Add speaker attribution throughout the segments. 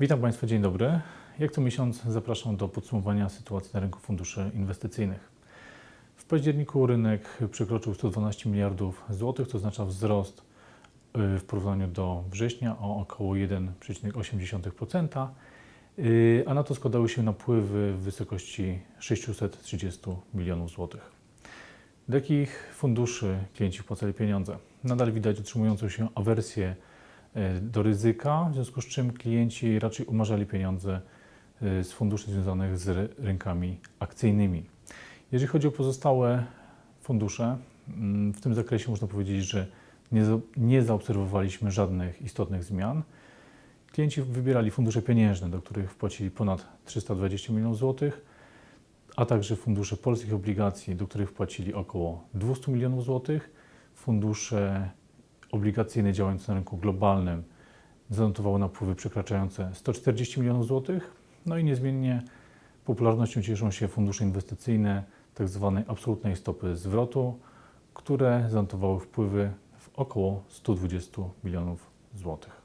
Speaker 1: Witam Państwa, dzień dobry. Jak co miesiąc zapraszam do podsumowania sytuacji na rynku funduszy inwestycyjnych. W październiku rynek przekroczył 112 miliardów złotych, to oznacza wzrost y, w porównaniu do września o około 1,8%, y, a na to składały się napływy w wysokości 630 milionów złotych. Do jakich funduszy klienci wpłacali pieniądze? Nadal widać utrzymującą się awersję do ryzyka, w związku z czym klienci raczej umarzali pieniądze e, z funduszy związanych z ry- rynkami akcyjnymi. Jeżeli chodzi o pozostałe fundusze, mm, w tym zakresie można powiedzieć, że nie zaobserwowaliśmy żadnych istotnych zmian. Klienci wybierali fundusze pieniężne, do których wpłacili ponad 320 milionów złotych, a także fundusze polskich obligacji, do których wpłacili około 200 milionów złotych, fundusze obligacyjne działające na rynku globalnym zanotowały napływy przekraczające 140 milionów złotych, no i niezmiennie popularnością cieszą się fundusze inwestycyjne tzw. absolutnej stopy zwrotu, które zanotowały wpływy w około 120 milionów złotych.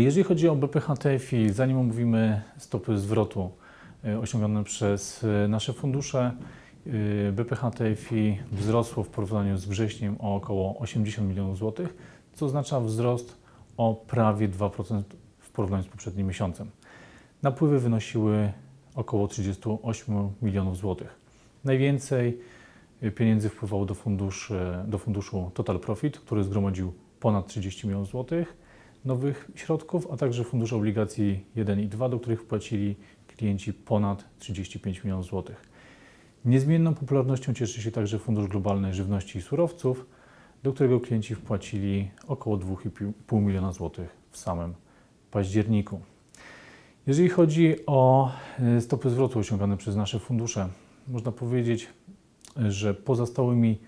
Speaker 1: Jeżeli chodzi o BPH TFI, zanim omówimy stopy zwrotu e, osiągane przez nasze fundusze, BPH TFI wzrosło w porównaniu z wrześniem o około 80 milionów złotych, co oznacza wzrost o prawie 2% w porównaniu z poprzednim miesiącem. Napływy wynosiły około 38 milionów złotych. Najwięcej e, pieniędzy wpływało do, do funduszu Total Profit, który zgromadził ponad 30 milionów złotych nowych środków, a także fundusze obligacji 1 i 2, do których wpłacili klienci ponad 35 milionów złotych. Niezmienną popularnością cieszy się także Fundusz Globalny Żywności i Surowców, do którego klienci wpłacili około 2,5 miliona złotych w samym październiku. Jeżeli chodzi o e, stopy zwrotu osiągane przez nasze fundusze, można powiedzieć, że poza stałymi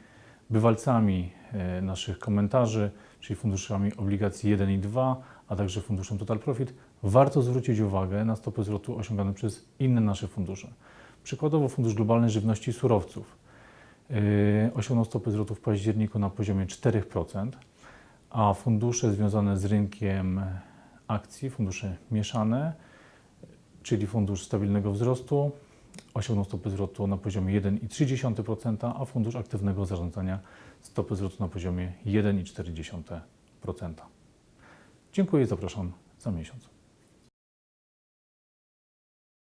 Speaker 1: bywalcami e, naszych komentarzy, czyli funduszami obligacji 1 i 2, a także funduszem Total Profit, warto zwrócić uwagę na stopy zwrotu osiągane przez inne nasze fundusze. Przykładowo Fundusz Globalny Żywności i Surowców yy, osiągnął stopy zwrotu w październiku na poziomie 4%, a fundusze związane z rynkiem akcji, fundusze mieszane, czyli Fundusz Stabilnego Wzrostu, osiągnął stopy zwrotu na poziomie 1,3%, a Fundusz Aktywnego Zarządzania stopy zwrotu na poziomie 1,4%. Dziękuję i zapraszam za miesiąc.